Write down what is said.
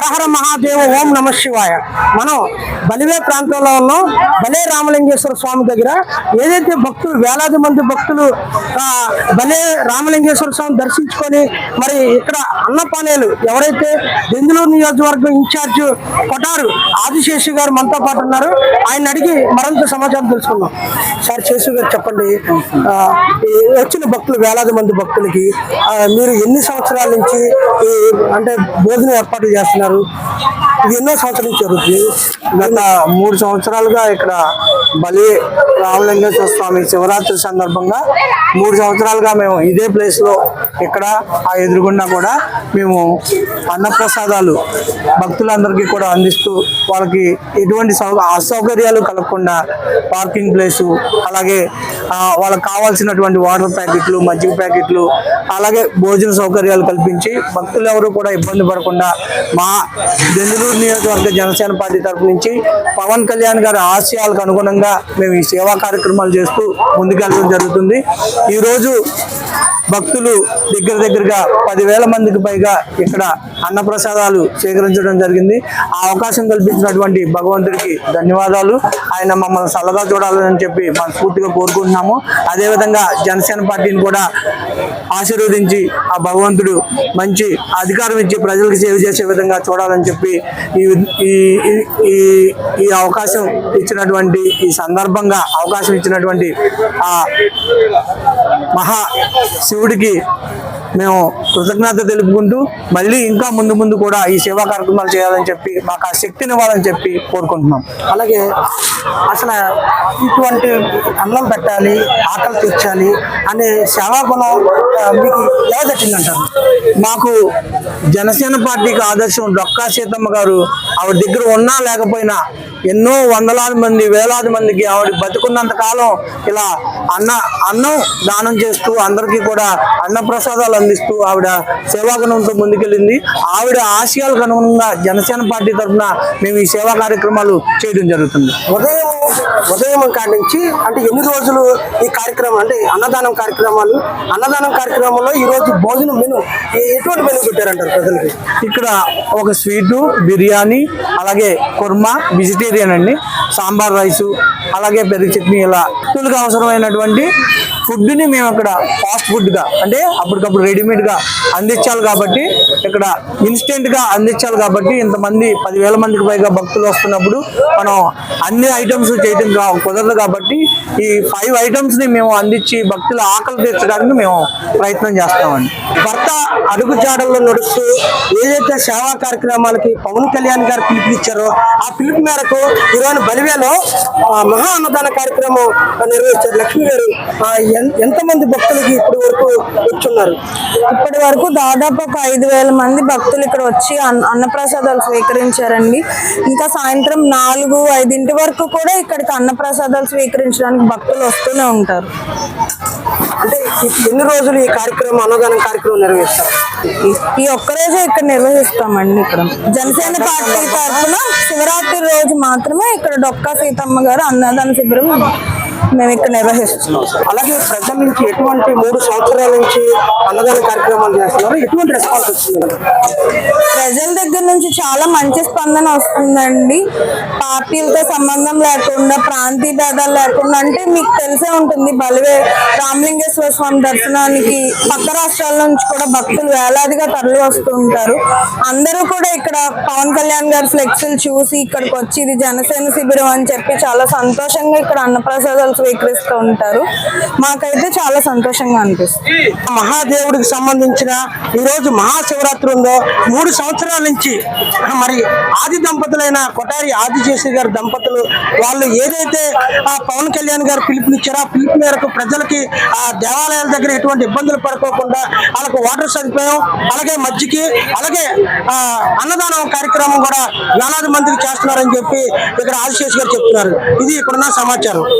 హరహర మహాదేవ ఓం నమ శివాయ. మనం బలివే ప్రాంతంలో ఉన్నాం. బలే రామలింగేశ్వర స్వామి దగ్గర ఏదైతే భక్తులు వేలాది మంది భక్తులు బలే రామలింగేశ్వర స్వామి దర్శించుకొని మరి ఇక్కడ అన్నపానేలు ఎవరైతే బెందులూరు నియోజకవర్గం ఇన్ఛార్జ్ కొటారు ఆదిశేషు గారు మనతో పాటు ఉన్నారు. ఆయన అడిగి మరింత సమాచారం తెలుసుకున్నాం సార్ శేషు గారు చెప్పండి. ఈ వచ్చిన భక్తులు వేలాది మంది భక్తులకి మీరు ఎన్ని సంవత్సరాల నుంచి ఈ అంటే భోజనం ఏర్పాటు చేస్తున్నారు? ఇది ఎన్నో సంవత్సరాల జరుగుతుంది. గత మూడు సంవత్సరాలుగా ఇక్కడ బలి రామలింగేశ్వర స్వామి శివరాత్రి సందర్భంగా మూడు సంవత్సరాలుగా మేము ఇదే ప్లేస్లో ఇక్కడ ఆ ఎదురుగుండా కూడా మేము అన్నప్రసాదాలు భక్తులందరికీ కూడా అందిస్తూ వాళ్ళకి ఎటువంటి అసౌకర్యాలు కలగకుండా పార్కింగ్ ప్లేసు అలాగే వాళ్ళకి కావాల్సినటువంటి వాటర్ ప్యాకెట్లు మజ్జిగ ప్యాకెట్లు అలాగే భోజన సౌకర్యాలు కల్పించి భక్తులు ఎవరు కూడా ఇబ్బంది పడకుండా మా బెంగళూరు నియోజకవర్గ జనసేన పార్టీ తరపు నుంచి పవన్ కళ్యాణ్ గారి ఆశయాలకు అనుగుణంగా మేము ఈ సేవా కార్యక్రమాలు చేస్తూ ముందుకెళ్ళడం జరుగుతుంది. ఈరోజు భక్తులు దగ్గర దగ్గరగా పదివేల మందికి పైగా ఇక్కడ అన్నప్రసాదాలు స్వీకరించడం జరిగింది. ఆ అవకాశం కల్పించినటువంటి భగవంతుడికి ధన్యవాదాలు. ఆయన మమ్మల్ని చల్లగా చూడాలని చెప్పి మనస్ఫూర్తిగా కోరుకుంటున్నాము. అదేవిధంగా జనసేన పార్టీని కూడా ఆశీర్వదించి ఆ భగవంతుడు మంచి అధికారం ఇచ్చి ప్రజలకు సేవ చేసే విధంగా చూడాలని చెప్పి ఈ ఈ- ఈ- ఈ ఈ అవకాశం ఇచ్చినటువంటి ఈ సందర్భంగా అవకాశం ఇచ్చినటువంటి ఆ మహా దేవుడికి మేము కృతజ్ఞత తెలుపుకుంటూ మళ్ళీ ఇంకా ముందు ముందు కూడా ఈ సేవా కార్యక్రమాలు చేయాలని చెప్పి మాకు ఆ శక్తిని ఇవ్వాలని చెప్పి కోరుకుంటున్నాం. అలాగే అసలు ఇటువంటి అన్నం పెట్టాలి ఆకలి తీర్చాలి అనే సేవా గుణం మీకు ఎలా తట్టిందంటారు మాకు జనసేన పార్టీకి ఆదర్శం డొక్కా సీతమ్మ గారు ఆవిడ దగ్గర ఉన్నా లేకపోయినా ఎన్నో వందలాది మంది వేలాది మందికి ఆవిడ బతుకున్నంత కాలం ఇలా అన్న అన్నం దానం చేస్తూ అందరికీ కూడా అన్న ప్రసాదాలు అందిస్తూ ఆవిడ సేవాగుణంతో ముందుకెళ్ళింది. ఆవిడ ఆశయాలకు అనుగుణంగా జనసేన పార్టీ తరఫున మేము ఈ సేవా కార్యక్రమాలు చేయడం జరుగుతుంది. ఉదయం ఉదయం కాడి నుంచి అంటే ఎన్ని రోజులు ఈ కార్యక్రమం అంటే అన్నదానం కార్యక్రమాలు? అన్నదానం కార్యక్రమంలో ఈ రోజు భోజనం మెను ఎటువంటి మెను పెట్టారంటారు ప్రజలకి? ఇక్కడ ఒక స్వీటు బిర్యానీ అలాగే కుర్మా వెజిటేరియన్ అండి. సాంబార్ రైసు అలాగే పెరుగు చట్నీ ఇలా. భక్తులకు అవసరమైనటువంటి ఫుడ్ని మేము అక్కడ ఫాస్ట్ ఫుడ్గా అంటే అప్పటికప్పుడు రెడీమేడ్గా అందించాలి కాబట్టి ఇక్కడ ఇన్స్టెంట్గా అందించాలి కాబట్టి ఇంతమంది పదివేల మందికి పైగా భక్తులు వస్తున్నప్పుడు మనం అన్ని ఐటమ్స్ చేయడం కుదరదు కాబట్టి ఈ ఫైవ్ ఐటమ్స్ని మేము అందించి భక్తుల ఆకలి తీర్చడానికి మేము ప్రయత్నం చేస్తామండి. భర్త అడుగు జాడల్లో నడుస్తూ ఏదైతే సేవా కార్యక్రమాలకి పవన్ కళ్యాణ్ గారు పిలుపునిచ్చారో ఆ పిలుపు మేరకు ఈరోజు బలివేలో మహా అన్నదాన కార్యక్రమం నిర్వహించారు లక్ష్మి గారు ఎంతమంది భక్తులకి ఇప్పటి వరకు వచ్చున్నారు? ఇప్పటి వరకు దాదాపు ఒక ఐదు వేల మంది భక్తులు ఇక్కడ వచ్చి అన్న- అన్నప్రసాదాలు స్వీకరించారండి. ఇంకా సాయంత్రం నాలుగు ఐదింటి వరకు కూడా ఇక్కడికి అన్నప్రసాదాలు స్వీకరించడానికి భక్తులు వస్తూనే ఉంటారు. అంటే ఎన్ని రోజులు ఈ కార్యక్రమం అన్నదానం కార్యక్రమం నిర్వహిస్తారు? ఈ- ఈ ఒక్కరోజే ఇక్కడ నిర్వహిస్తామండి ఇక్కడ. జనసేన పార్టీ తరఫున శివరాత్రి రోజు మాత్రమే ఇక్కడ డొక్కా సీతమ్మ గారు అన్నదాన శిబిరం మేము ఇక్కడ నిర్వహిస్తున్నాం. అలాగే ప్రజల నుంచి ఎటువంటి మూడు సంవత్సరాల నుంచి అన్నదాన కార్యక్రమాలు చేస్తున్నారు. ఎటువంటి రెస్పాన్స్ వస్తుంది ప్రజల దగ్గర నుంచి చాలా మంచి స్పందన వస్తుందండి. పార్టీలతో సంబంధం లేకుండా ప్రాంతీయ భేదాలు లేకుండా అంటే మీకు తెలిసే ఉంటుంది బలివే రామలింగేశ్వర స్వామి దర్శనానికి పక్క రాష్ట్రాల నుంచి కూడా భక్తులు వేలాదిగా తరలి వస్తూ ఉంటారు. అందరూ కూడా ఇక్కడ పవన్ కళ్యాణ్ గారి ఫ్లెక్సీలు చూసి ఇక్కడికి వచ్చి ఇది జనసేన శిబిరం అని చెప్పి చాలా సంతోషంగా ఇక్కడ అన్నప్రసాదాలు స్వీకరిస్తూ ఉంటారు. మాకైతే చాలా సంతోషంగా అనిపిస్తుంది. మహాదేవుడికి సంబంధించిన ఈ రోజు మహాశివరాత్రి ఉందో మూడు సంవత్సరాల నుంచి మరి ఆది దంపతులైన కొటారి ఆదిశేషి గారి దంపతులు వాళ్ళు ఏదైతే ఆ పవన్ కళ్యాణ్ గారు పిలుపునిచ్చారో ఆ పిలుపు మేరకు ప్రజలకి ఆ దేవాలయాల దగ్గర ఎటువంటి ఇబ్బందులు పడుకోకుండా వాళ్ళకు వాటర్ సదుపాయం అలాగే మజ్జికి అలాగే ఆ అన్నదానం కార్యక్రమం కూడా వేలాది మందికి చేస్తున్నారని చెప్పి ఇక్కడ ఆదిశేషి గారు చెప్తున్నారు. ఇది ఇక్కడున్న సమాచారం.